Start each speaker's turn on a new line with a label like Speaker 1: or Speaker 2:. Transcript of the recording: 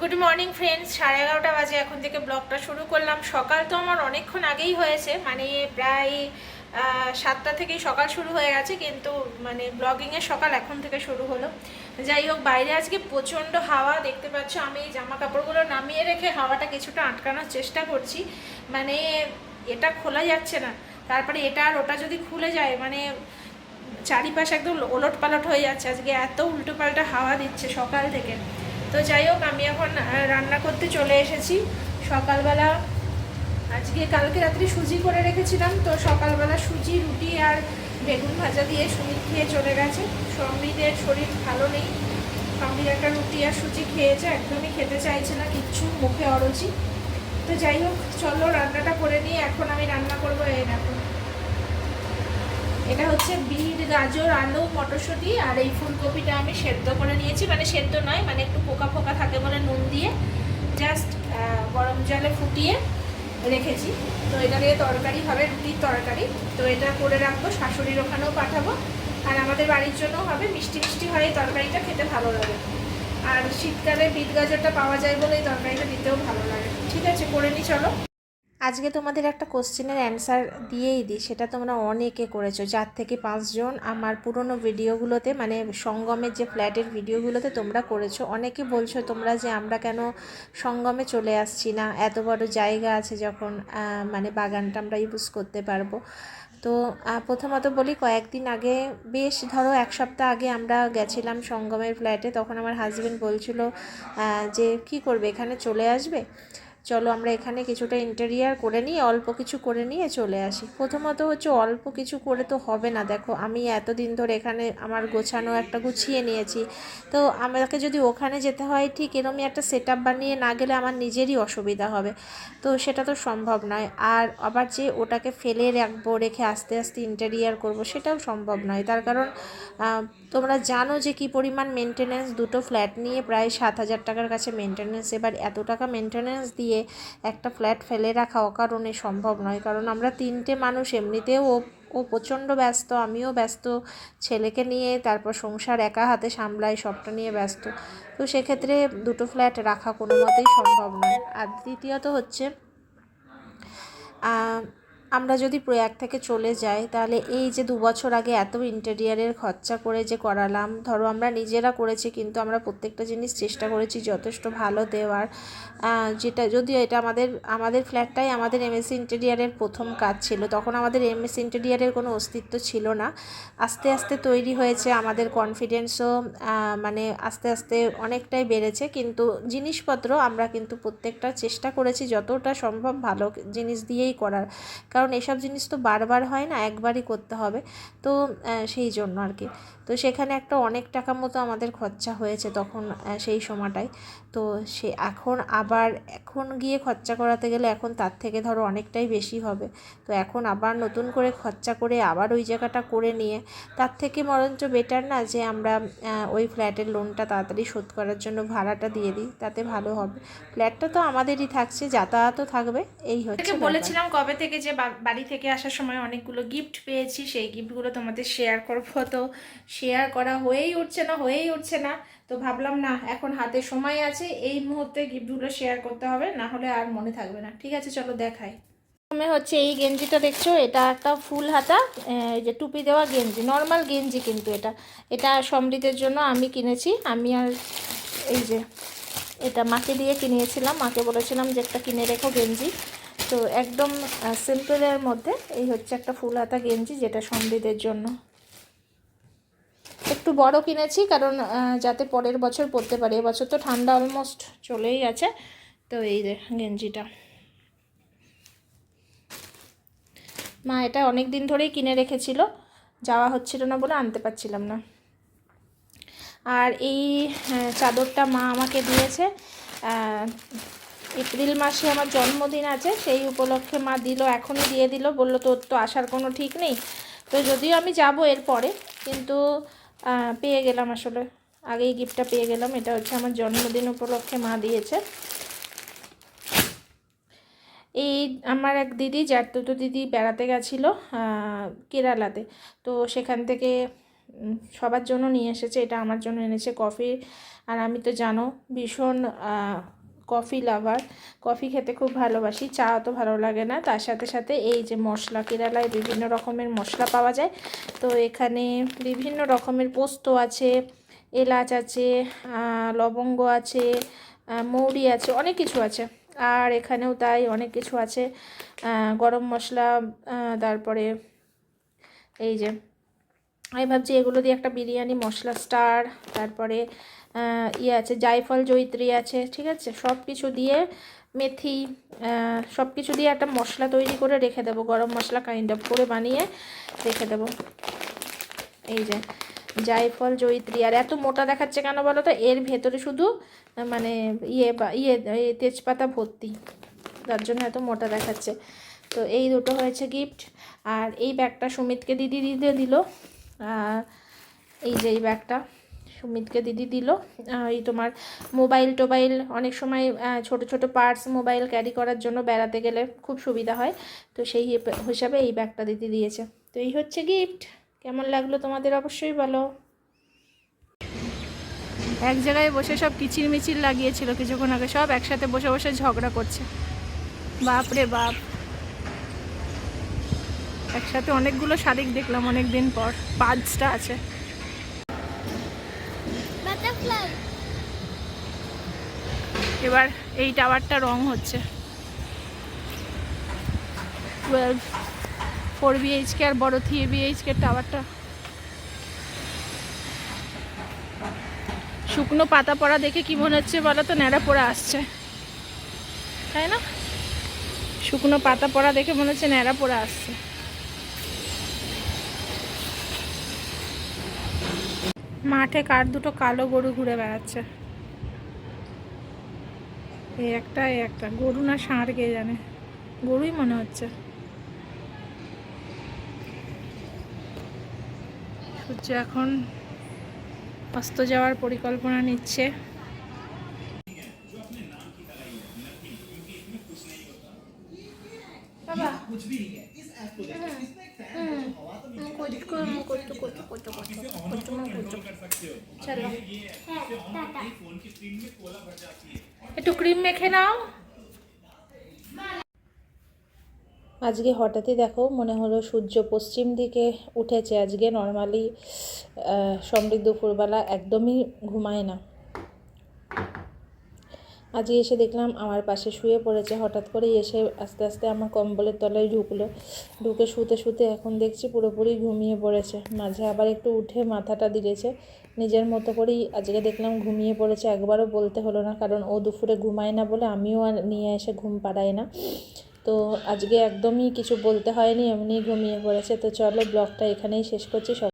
Speaker 1: Good morning friends সাড়ে এগারোটা বাজে এখন থেকে ব্লগটা শুরু করলাম। সকাল তো আমার অনেকক্ষণ আগেই হয়েছে মানে প্রায় সাতটা থেকেই সকাল শুরু হয়ে গেছে, কিন্তু মানে ব্লগিংয়ের সকাল এখন থেকে শুরু হলো। যাই হোক, বাইরে আজকে প্রচণ্ড হাওয়া, দেখতে পাচ্ছ আমি এই জামা কাপড়গুলো নামিয়ে রেখে হাওয়াটা কিছুটা আটকানোর চেষ্টা করছি। মানে এটা খোলা যাচ্ছে না। তারপরে এটা আর ওটা যদি খুলে যায় মানে চারিপাশ একদম ওলট পালট হয়ে যাচ্ছে। আজকে এত উল্টো পাল্টা হাওয়া দিচ্ছে সকাল থেকে। তো যাই হোক, আমি এখন রান্না করতে চলে এসেছি। সকালবেলা, আজকে কালকে রাত্রি সুজি করে রেখেছিলাম, তো সকালবেলা সুজি, রুটি আর বেগুন ভাজা দিয়ে সুমিত খেয়ে চলে গেছে। সমৃদ্ধের শরীর ভালো নেই। সমৃদ্ধ একটা রুটি আর সুজি খেয়েছে, একদমই খেতে চাইছে না, কিচ্ছু মুখে অরুচি। তো যাই হোক, চলো রান্নাটা করে নিয়ে এখন আমি রান্না করব, এই এটা হচ্ছে বিট, গাজর, আলু, মটরশুঁটি আর এই ফুলকপিটা আমি সেদ্ধ করে নিয়েছি। মানে সেদ্ধ নয় মানে একটু পোকা পোকা থাকে বলে নুন দিয়ে জাস্ট গরম জলে ফুটিয়ে রেখেছি। তো এটা দিয়ে তরকারি হবে, রুটির তরকারি। তো এটা করে রাখব, শাশুড়ির ওখানেও পাঠাবো। আর আমাদের বাড়ির জন্য হবে, মিষ্টি মিষ্টি হয় এই তরকারিটা খেতে ভালো লাগে। আর শীতকালে বিট, গাজরটা পাওয়া যায় বলে এই তরকারিটা দিতেও ভালো লাগে। ঠিক আছে, করে নি, চলো। আজকে তোমাদের একটা কোশ্চেনের অ্যান্সার দিয়েই দিই, সেটা তোমরা অনেকে করেছ। চার থেকে পাঁচজন আমার পুরনো ভিডিওগুলোতে মানে সঙ্গমের যে ফ্ল্যাটের ভিডিওগুলোতে তোমরা করেছ, অনেকে বলছো তোমরা যে আমরা কেন সঙ্গমে চলে আসছি না? এত বড় জায়গা আছে যখন মানে বাগানটা আমরা ইউজ করতে পারব। তো প্রথমত বলি, কয়েকদিন আগে, বেশ ধরো এক সপ্তাহ আগে আমরা গেছিলাম সঙ্গমের ফ্ল্যাটে, তখন আমার হাজব্যান্ড বলছিল যে কি করবে, এখানে চলে আসবে? চলো আমরা এখানে কিছুটা ইন্টেরিয়ার করে নিই, অল্প কিছু করে নিয়ে চলে আসি। প্রথমত হচ্ছে অল্প কিছু করে তো হবে না, দেখো আমি এতদিন ধরে এখানে আমার গোছানো একটা গুছিয়ে নিয়েছি। তো আমাকে যদি ওখানে যেতে হয়, ঠিক এরমই একটা সেট বানিয়ে না গেলে আমার নিজেরই অসুবিধা হবে। তো সেটা তো সম্ভব নয়। আর আবার যে ওটাকে ফেলে রাখব, রেখে আস্তে আস্তে ইন্টেরিয়ার করব, সেটাও সম্ভব নয়। তার কারণ তোমরা জানো যে কি পরিমাণ মেনটেনেন্স দুটো ফ্ল্যাট নিয়ে প্রায় সাত হাজার টাকার কাছে মেনটেনেন্স এবার এত টাকা মেনটেনেন্স দিয়ে একটা ফ্ল্যাট ফেলে রাখা অকারণে সম্ভব নয়। কারণ আমরা তিনটে মানুষ, এমনিতেও ও প্রচণ্ড ব্যস্ত, আমিও ব্যস্ত, ছেলেকে নিয়ে তারপর সংসার একা হাতে সামলাই সবটা নিয়ে ব্যস্ত। তো সেক্ষেত্রে দুটো ফ্ল্যাট রাখা কোনো মতেই সম্ভব নয়। আর দ্বিতীয়ত হচ্ছে আমরা যদি প্রয়াগ থেকে চলে যাই, তাহলে এই যে দু বছর আগে এত ইন্টেরিয়ারের খরচা করে যে করালাম, ধরো আমরা নিজেরা করেছি, কিন্তু আমরা প্রত্যেকটা জিনিস চেষ্টা করেছি যথেষ্ট ভালো দেওয়ার। যেটা যদিও এটা আমাদের আমাদের ফ্ল্যাটটাই আমাদের এমএসসি ইন্টেরিয়ারের প্রথম কাজ ছিল, তখন আমাদের এমএসসি ইন্টেরিয়ারের কোনো অস্তিত্ব ছিল না। আস্তে আস্তে তৈরি হয়েছে, আমাদের কনফিডেন্সও মানে আস্তে আস্তে অনেকটাই বেড়েছে, কিন্তু জিনিসপত্র আমরা কিন্তু প্রত্যেকটা চেষ্টা করেছি যতটা সম্ভব ভালো জিনিস দিয়েই করার। কারণ এসব জিনিস তো বারবার হয় না একবারই করতে হবে। তো সেই জন্য আর কি। তো সেখানে একটা অনেক টাকা মতো আমাদের খরচা হয়েছে তখন সেই সময়টায়। তো সে এখন আবার এখন গিয়ে খরচা করাতে গেলে এখন তার থেকে ধরো অনেকটাই বেশি হবে। তো এখন আবার নতুন করে খরচা করে আবার ওই জায়গাটা করে নিয়ে তার থেকে বরঞ্চ বেটার না যে আমরা ওই ফ্ল্যাটের লোনটা তাড়াতাড়ি শোধ করার জন্য ভাড়াটা দিয়ে দিই তাতে ভালো হবে। ফ্ল্যাটটা তো আমাদেরই থাকছে যাতায়াতও থাকবে এই হচ্ছে
Speaker 2: বলেছিলাম কবে থেকে যে বাড়ি থেকে আসার সময় অনেকগুলো গিফট পেয়েছি, সেই গিফটগুলো তোমাদের শেয়ার করব। তো শেয়ার করা হয়েই উঠছে না, হয়েই উঠছে না। তো ভাবলাম, না, এখন হাতে সময় আছে, এই মুহূর্তে গিফটগুলো শেয়ার করতে হবে, না হলে আর মনে থাকবে না। ঠিক আছে, চলো দেখাই। প্রথমে হচ্ছে এই গেঞ্জিটা দেখছ, এটা একটা ফুল হাতা যে টুপি দেওয়া গেঞ্জি নর্মাল গেঞ্জি কিন্তু এটা। এটা সমৃদ্ধের জন্য আমি কিনেছি, আমি আর এই যে, এটা মাকে দিয়ে কিনিয়েছিলাম মাকে বলেছিলাম যে একটা কিনে রেখো গেঞ্জি। তো একদম সিম্পলের মধ্যে এই হচ্ছে একটা ফুল হাতা গেঞ্জি যেটা সমৃদ্ধের জন্য। একটু বড় কিনেছি কারণ যাতে পরের বছর পরতে পারি। এবছর তো ঠান্ডা অলমোস্ট চলেই আছে। তো এই গেঞ্জিটা। মা এটা অনেক দিন ধরেই কিনে রেখেছিল। যাওয়া হচ্ছিল না বলে আনতে পারছিলাম না। আর এই চাদরটা মা আমাকে দিয়েছে এপ্রিল মাসে আমার জন্মদিন আছে, সেই উপলক্ষে মা দিল, এখনই দিয়ে দিল, বলল তোর তো আসার কোনো ঠিক নেই। তো যদিও আমি যাব এরপরে, কিন্তু পেয়ে গেলাম আসলে। আগেই গিফটটা পেয়ে গেলাম, এটা হচ্ছে আমার জন্মদিন উপলক্ষে মা দিয়েছে। এই আমার এক দিদি, যার দুটো দিদি বেড়াতে গেছিল কেরালাতে। তো সেখান থেকে সবার জন্য নিয়ে এসেছে, এটা আমার জন্য এনেছে কফি। আর আমি তো জানো, ভীষণ কফি লাভার। কফি খেতে খুব ভালোবাসি চা অত ভালো লাগে না। তার সাথে সাথে এই যে মশলা কেরালায় বিভিন্ন রকমের মশলা পাওয়া যায়। তো এখানে বিভিন্ন রকমের পোস্ত আছে, এলাচ আছে লবঙ্গ আছে মৌরি আছে, অনেক কিছু আছে। আর এখানেও তাই অনেক কিছু আছে। গরম মশলা তারপরে এই যে আমি ভাবছি এগুলো দিয়ে একটা বিরিয়ানি, মশলা স্টার, তারপরে ইয়ে আছে, জায়ফল জয়িত্রী আছে, ঠিক আছে? সব কিছু দিয়ে মেথি সব কিছু দিয়ে একটা মশলা তৈরি করে রেখে দেবো। গরম মশলা কাইন্ড অফ করে বানিয়ে রেখে দেবো। এই যে, জায়ফল জয়িত্রী। আর এত মোটা দেখাচ্ছে কেন বলো তো? এর ভেতরে শুধু মানে ইয়ে ইয়ে তেজপাতা ভর্তি। তার জন্য এত মোটা দেখাচ্ছে। তো এই দুটো হয়েছে গিফট আর এই ব্যাগটা সুমিতকে দিদি দিতে দিল। এই যে এই ব্যাগটা সুমিতকে দিদি দিল। এই তোমার মোবাইল টোবাইল অনেক সময় ছোট ছোট পার্টস মোবাইল ক্যারি করার জন্য বেড়াতে গেলে খুব সুবিধা হয়। তো সেই হিসাবে এই ব্যাগটা দিদি দিয়েছে। তো এই হচ্ছে গিফট কেমন লাগল তোমাদের অবশ্যই বলো। এক জায়গায় বসে সব কিচির মিচির লাগিয়েছিল, কিছুক্ষণ আগে সব একসাথে বসে বসে ঝগড়া করছে। বাপ রে বাপ। একসাথে অনেকগুলো শালিক দেখলাম অনেক দিন পর পাঁচটা আছে। এবার এই টাওয়ারটা রং হচ্ছে। টুয়েলভ ফোর বিএইচকে আর বড় থ্রি বিএইচকে টাওয়ারটা। শুকনো পাতা পড়া দেখে কি মনে হচ্ছে বলো তো? ন্যাড়া পড়া আসছে। তাই না? শুকনো পাতা পড়া দেখে মনে হচ্ছে ন্যাড়া পড়া আসছে। মাঠে কার দুটো কালো গরু ঘুরে বেড়াচ্ছে? এই একটা এই একটা। গরু না ষাঁড়, কে জানে? গরুই মনে হচ্ছে। সূর্য এখন অস্ত যাওয়ার পরিকল্পনা নিচ্ছে। একটু ক্রিম মেখে নাও আজকে হঠাৎই দেখো মনে হলো সূর্য পশ্চিম দিকে উঠেছে। আজকে নর্মালি সমৃদ্ধ দুপুরবেলা একদমই ঘুমায় না। আজকে এসে দেখলাম আমার পাশে শুয়ে পড়েছে। হঠাৎ করেই এসে আস্তে আস্তে আমার কম্বলের তলায় ঢুকলো। ঢুকে শুতে শুতে এখন দেখছি পুরোপুরি ঘুমিয়ে পড়েছে। মাঝে আবার একটু উঠে মাথাটা দিয়েছে নিজের মতো করেই আজকে দেখলাম ঘুমিয়ে পড়েছে। একবারও বলতে হলো না, কারণ ও দুপুরে ঘুমায় না বলে আমিও আর নিয়ে এসে ঘুম পাড়াই না। তো আজকে একদমই কিছু বলতে হয়নি, এমনি ঘুমিয়ে পড়েছে। তো চলো ব্লগটা এখানেই শেষ করছি। সব